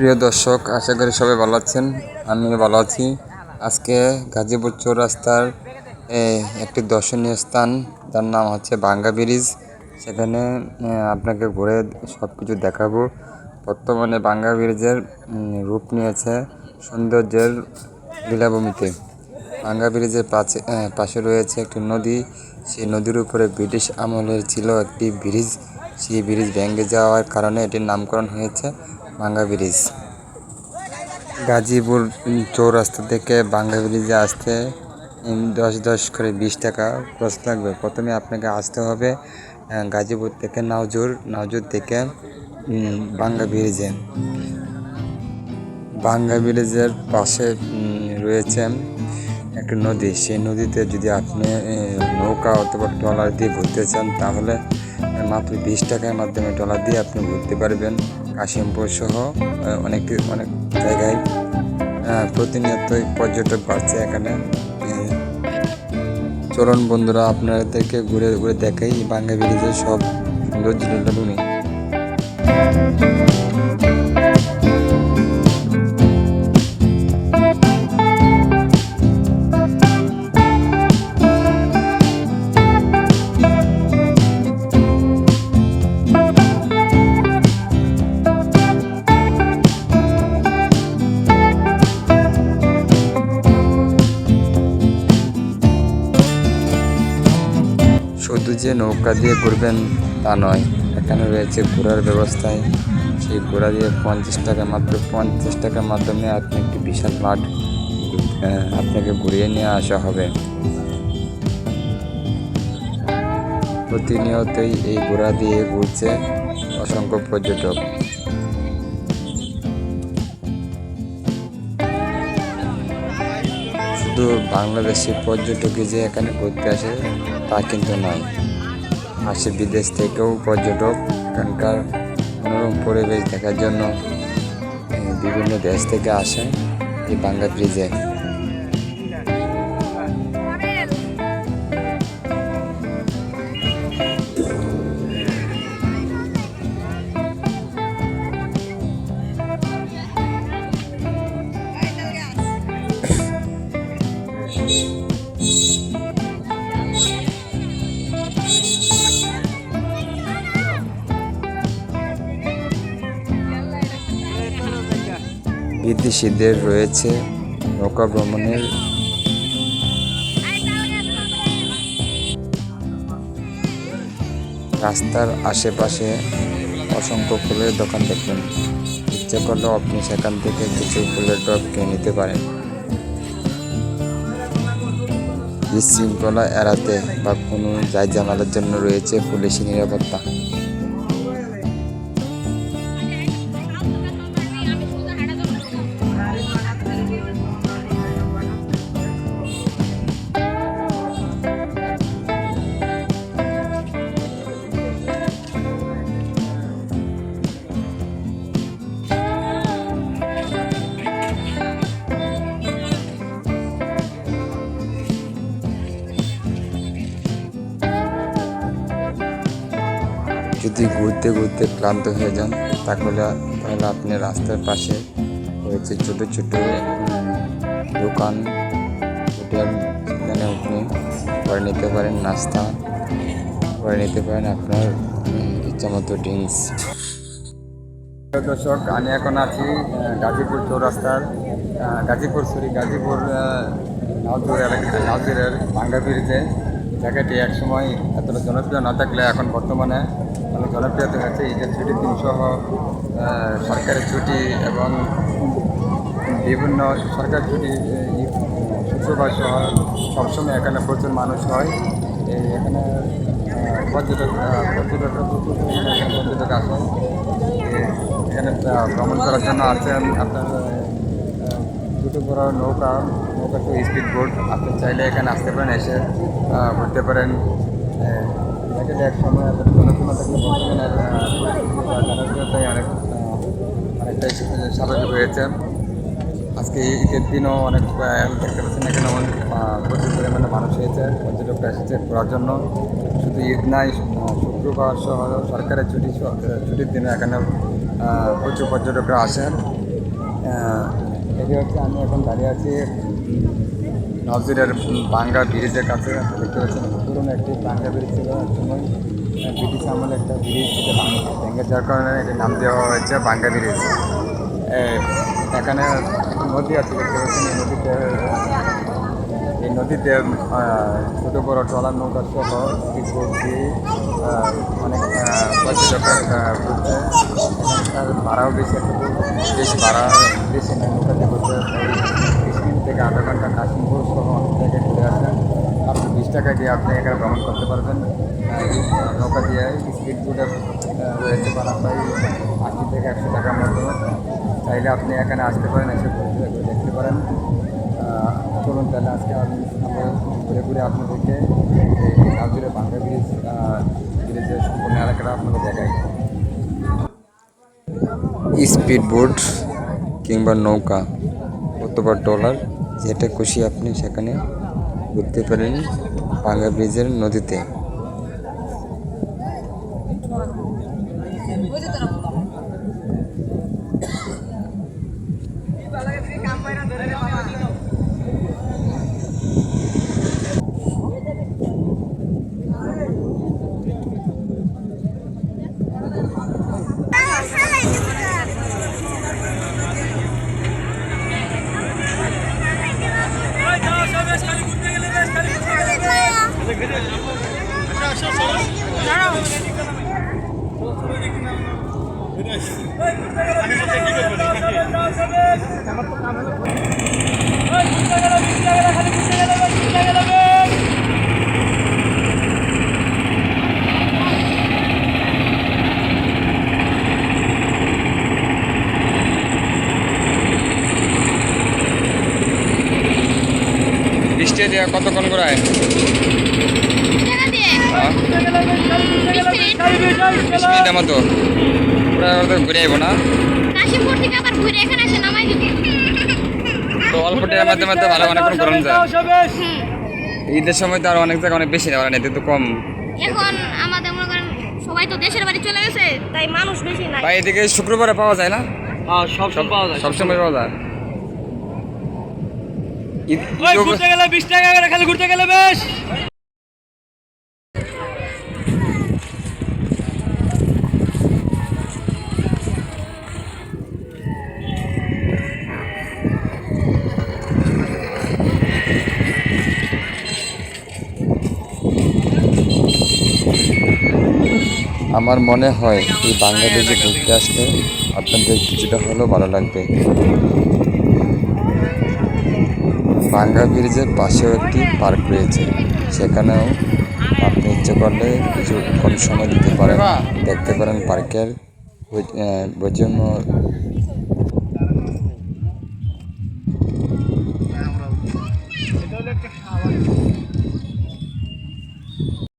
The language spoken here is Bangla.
প্রিয় দর্শক, আশা করি সবাই ভালো আছেন। আমি ভালো আছি। আজকে গাজীপুর চৌরাস্তার একটি দর্শনীয় স্থান। যার নাম হচ্ছে বাঙ্গা ব্রিজ। সেখানে আপনাকে ঘুরে সব কিছু দেখাবো। বর্তমানে বাঙ্গা ব্রিজের রূপ নিয়েছে সৌন্দর্যের লীলাভূমিতে। বাঙ্গা ব্রিজের পাশে পাশে রয়েছে একটি নদী। সেই নদীর উপরে ব্রিটিশ আমলের ছিল একটি ব্রিজ। সেই ব্রিজ ভেঙে যাওয়ার কারণে এটির নামকরণ হয়েছে বাঙ্গা ব্রিজ। গাজীপুর চৌরাস্তা থেকে বাঙ্গা ব্রিজে আসতে দশ দশ করে বিশ টাকা খরচ লাগবে। প্রথমে আপনাকে আসতে হবে গাজীপুর থেকে নাওজুর নাওজুর থেকে বাঙ্গা ব্রিজে। বাঙ্গা ব্রিজের পাশে রয়েছে একটা নদী। সেই নদীতে যদি আপনি নৌকা অথবা ট্রলার দিয়ে ঘুরতে চান, তাহলে মাত্র বিশ টাকার মাধ্যমে ডলার দিয়ে আপনি ঘুরতে পারবেন। কাশিমপুর সহ অনেক অনেক জায়গায় প্রতিনিয়ত পর্যটক বাড়ছে এখানে। চলুন বন্ধুরা, আপনাদেরকে ঘুরে ঘুরে দেখাই বাঙ্গা ব্রিজের সব সৌন্দর্য লীলাভূমি যে নৌকা দিয়ে ঘুরবেন তা নয়। এখানে রয়েছে ঘোরার ব্যবস্থায়। সেই ঘোরা দিয়ে পঞ্চাশ টাকা মাত্র, পঞ্চাশ টাকার মাধ্যমে আপনি একটি বিশাল মাঠ আপনাকে ঘুরিয়ে নিয়ে আসা হবে। প্রতিনিয়তই এই ঘোড়া দিয়ে ঘুরছে অসংখ্য পর্যটক। শুধু বাংলাদেশি পর্যটকই যে এখানে ঘুরতে আসে তা কিন্তু নয়। আসে বিদেশ থেকেও পর্যটক। এখানকার মনোরম পরিবেশ দেখার জন্য বিভিন্ন দেশ থেকে আসেন এই বাংলা ব্রিজে। বিদেশিদের রয়েছে নৌকা ভ্রমণের। রাস্তার আশেপাশে অসংখ্য ফুলের দোকান দেখবেন ইচ্ছে করলেও আপনি সেখান থেকে কিছু ফুলের টব কিনে নিতে পারেন। বিশৃঙ্খলা এড়াতে বা কোনো যাই জামালের জন্য রয়েছে পুলিশি নিরাপত্তা। যদি ঘুরতে ঘুরতে ক্লান্ত হয়ে যান তাহলে তাহলে আপনি রাস্তার পাশে রয়েছে ছোটো ছোটো দোকান। হোটেল সেখানে আপনি করে নিতে পারেন নাস্তা করে নিতে পারেন আপনার উম, ইচ্ছামতো ড্রিঙ্কস। দর্শক আমি এখন আছি গাজীপুর চৌরাস্তার গাজীপুর সরি গাজীপুর আহ, নাওজুর এলাকা নাওজুরের বাঙ্গা ব্রিজে জায়গাটি একসময় এতটা জনপ্রিয় না থাকলে এখন বর্তমানে অনেক জনপ্রিয়তা হয়েছে। ঈদের ছুটির দিন সহ আহ, সরকারি ছুটি এবং বিভিন্ন সরকারি ছুটি শুক্রবার সহ সবসময় এখানে প্রচুর মানুষ হয়। এই এখানে পর্যটক এখানে পর্যটক আসেন এখানে ভ্রমণ করার জন্য আছেন আপনার দুটো বড় নৌকা নৌকা তো স্পিড বোট আপনি চাইলে এখানে আসতে পারেন এসে ঘুরতে পারেন। দেখেন এক সময় বর্তমানে আহ, জনপ্রিয়তাই অনেক অনেকটাই স্বাভাবিক হয়েছে আজকে ঈদের দিনও অনেক দেখতে পাচ্ছেন এখানে অনেক প্রচুর পরিমাণে মানুষ হয়েছে পর্যটকরা এসেছে ঘোরার জন্য। শুধু ঈদ নাই শুক্রবার সহ সরকারের ছুটি ছুটির দিনে এখানে প্রচুর পর্যটকরা আসেন। এটি হচ্ছে আমি এখন দাঁড়িয়ে আছি নজরের বাঙ্গা ব্রিজের কাছে দেখতে পাচ্ছেন। পুরনো একটি বাঙ্গা ব্রিজ ছিল এক সময় ব্রিটিশ আমলে একটা ব্রিজ যেটা ভাঙ- যাওয়ার কারণে এটির নাম দেওয়া হয়েছে বাঙ্গা ব্রিজ। এখানে নদী আছে দেখতে পাচ্ছেন এই নদীতে এই নদীতে ছোটো বড়ো ট্রলার নৌকা সহ স্পিড দিয়ে অনেক আহ, পর্যটক আহ, ঘুরছে এখানকার ভাড়াও বেশি একটু বেশি ভাড়া বেশি নৌকাতে ঘুরতে। থেকে আধা ঘণ্টা কাশিমপুর সহ অনেক জায়গায় ঘুরে আসেন। আপনি বিশ টাকা দিয়ে আপনি এখানে ভ্রমণ করতে পারবেন। নৌকা দিয়ে স্পিড বোটে রয়েছে প্রায় আশি থেকে একশো টাকার মতো। চাইলে আপনি এখানে আসতে পারেন, এসে দেখতে পারেন। চলুন তাহলে আজকে আমি আমরা ঘুরে ঘুরে আপনাদেরকে নাজুরে বাংলা ব্রিজ ব্রিজের সম্পূর্ণ এলাকাটা আপনাকে দেখাই। স্পিড বোট কিংবা নৌকা অথবা ট্রলার যেটা খুশি আপনি সেখানে ঘুরতে পারেন বাংলা ব্রিজের নদীতে। বৃষ্টি দেওয়া কতক্ষণ করে টাকা দিয়ে হ্যাঁ বিশ মিনিটের মতো প্রায় ঘুরে আইব না। কাশিমপুর থেকে আবার ঘুরে এখানে এসে নামাই দিবে তো অল্প ভালো অনেকক্ষণ ঘুরানো যায়। ঈদের সময় তো আর অনেক জায়গায় অনেক বেশি নেওয়া এতে তো কম। এখন আমাদের মনে করেন সবাই তো দেশের বাড়ি চলে গেছে তাই মানুষ বেশি নাই। ভাই এদিকে শুক্রবারে পাওয়া যায় না? হ্যাঁ সব সব পাওয়া যায়। সবসময় পাওয়া যায়। ঘুরতে গেলে বিশ টাকা করে খালি ঘুরতে গেলে বেশ। আমার মনে হয় এই বাংলাদেশে ঘুরতে আসলে আপনাদের কিছুটা হলেও ভালো লাগবে। বাংলা ব্রিজের পাশেও একটি পার্ক রয়েছে। সেখানেও আপনি ইচ্ছে করলে কিছুক্ষণ সময় দিতে পারেন। দেখতে পারেন পার্কের বৈচিত্র্য